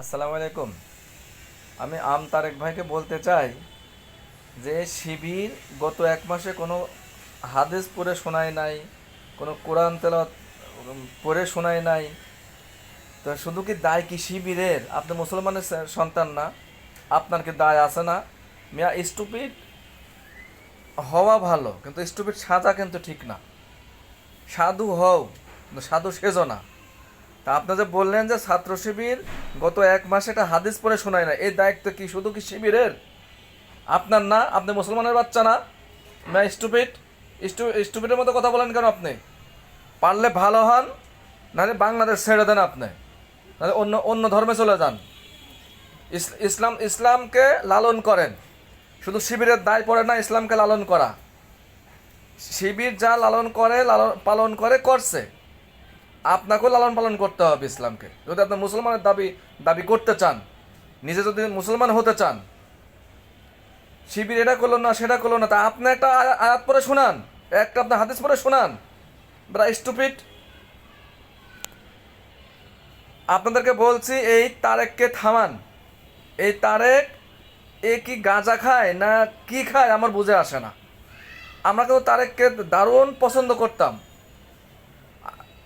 আসসালামু আলাইকুম। আমি আম তারেক ভাইকে বলতে চাই যে শিবির গত এক মাসে কোনো হাদিস পড়ে শোনায় নাই, কোনো কোরআন তেলাওয়াত পড়ে শোনায় নাই। তো শুধু কি দায় কি শিবিরের? আপনি মুসলমানের সন্তান না, আপনার কি দায় আছে না? মিয়া স্টুপিড হওয়া ভালো, কিন্তু স্টুপিড সাজা কিন্তু ঠিক না। সাধু হও সাধু সেজো না। তা আপনি যে বললেন যে ছাত্র শিবির গত এক মাসে একটা হাদিস পড়ে শোনায় না, এই দায়িত্ব কি শুধু কি শিবিরের? আপনার না, আপনি মুসলমানের বাচ্চা না? ম্যা স্টুপিড স্টুপিডের মতো কথা বলেন কেন আপনি? পারলে ভালো হন, নাহলে বাংলাদেশ ছেড়ে দেন আপনি। নাহলে অন্য অন্য ধর্মে চলে যান। ইসলাম, ইসলামকে লালন করেন। শুধু শিবিরের দায় পড়ে না, ইসলামকে লালন করা। শিবির যা লালন করে, লালন, পালন করে, করছে। আপনাকেও লালন পালন করতে হবে ইসলামকে। যদি আপনি মুসলমানের দাবি দাবি করতে চান, নিজে যদি মুসলমান হতে চান, শিবির এটা করল না, সেটা করল না, তা আপনি একটা আয়া- আয়াত পরে শোনান, একটা আপনার হাদিস পরে শোনান। ব্রা স্টুপিড আপনাদেরকে বলছি, এই তারেককে থামান। এই তারেক এ কি গাঁজা খায় না কি খায়, আমার বুঝে আসে না। আমরা কিন্তু তারেককে দারুণ পছন্দ করতাম।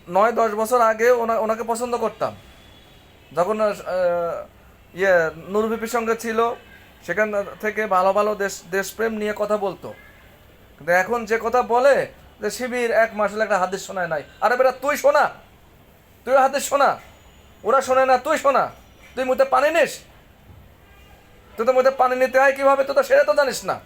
নয়, দশ বছর আগে ওনা ওনাকে পছন্দ করতাম। যখন ইয়ে নুরভিপির সঙ্গে ছিল, সেখান থেকে ভালো ভালো দেশ দেশপ্রেম নিয়ে কথা বলতো। কিন্তু এখন যে কথা বলে, যে শিবির এক মাস হলে একটা হাদিস শোনায় নাই। আরে বেটা, তুই শোনা। তুই হাদিস শোনা। ওরা শোনে না, তুই শোনা। তুই মুখে পানি নিস। তুই তো মুখে পানি নিতে হয় কীভাবে? তুই তো সেটা তো জানিস না।